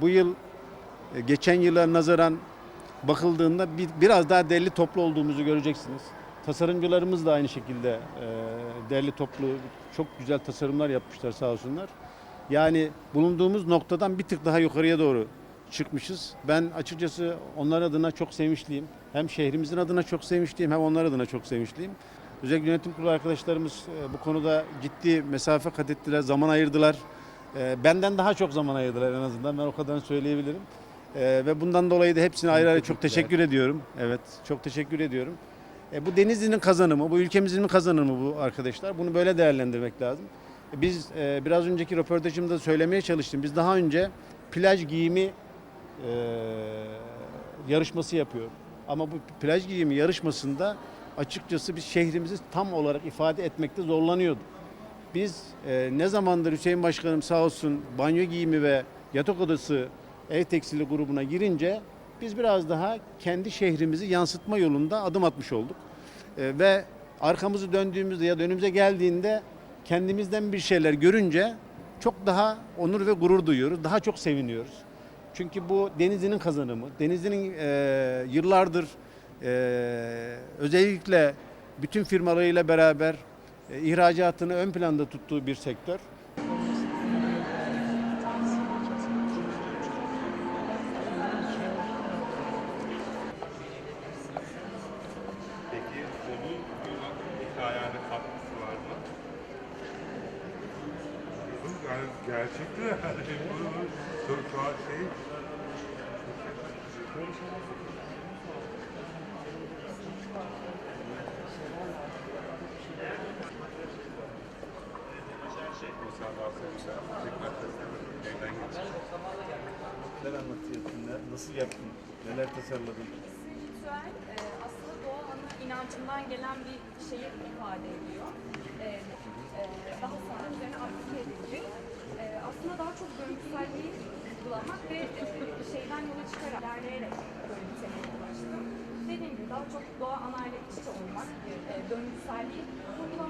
bu yıl e, geçen yıla nazaran bakıldığında bir, biraz daha derli toplu olduğumuzu göreceksiniz. Tasarımcılarımız da aynı şekilde e, derli toplu çok güzel tasarımlar yapmışlar sağ olsunlar. Yani bulunduğumuz noktadan bir tık daha yukarıya doğru çıkmışız. Ben açıkçası onlar adına çok sevinçliyim. Hem şehrimizin adına çok sevinçliyim hem onlar adına çok sevinçliyim. Özellikle yönetim kurulu arkadaşlarımız e, bu konuda ciddi mesafe kat ettiler, zaman ayırdılar. E, Benden daha çok zaman ayırdılar en azından ben o kadar söyleyebilirim. E, Ve bundan dolayı da hepsine ayrı ayrı çok teşekkür ediyorum. Evet, çok teşekkür ediyorum. E, Bu Denizli'nin kazanımı, bu ülkemizin kazanımı bu arkadaşlar. Bunu böyle değerlendirmek lazım. E, Biz e, biraz önceki röportajımda söylemeye çalıştım. Biz daha önce plaj giyimi e, yarışması yapıyor. Ama bu plaj giyimi yarışmasında açıkçası biz şehrimizi tam olarak ifade etmekte zorlanıyorduk. Biz e, ne zamandır Hüseyin Başkanım sağ olsun banyo giyimi ve yatak odası ev tekstili grubuna girince biz biraz daha kendi şehrimizi yansıtma yolunda adım atmış olduk. E, ve arkamızı döndüğümüzde ya da önümüze geldiğinde kendimizden bir şeyler görünce çok daha onur ve gurur duyuyoruz. Daha çok seviniyoruz. Çünkü bu Denizli'nin kazanımı. Denizli'nin e, yıllardır e, özellikle bütün firmalarıyla beraber ihracatını ön planda tuttuğu bir sektör. Peki onun hikayene katkısı var mı? Yani gerçekten yani çok şu an şey İnsan varsa. Tekrar. Evden. Neler anlatıyorsun? Nasıl yaptın? Neler tasarladın? Ritüel e, aslında doğa ana inancından gelen bir şeyi ifade ediyor. E, e, daha sonra üzerine aplike edici. Aslında daha çok döngüselliği uygulamak ve şeyden yola çıkarak, bir temel ulaştım. Dediğim gibi daha çok doğa anayla iç içe olmak, e, döngüselliği uygulamak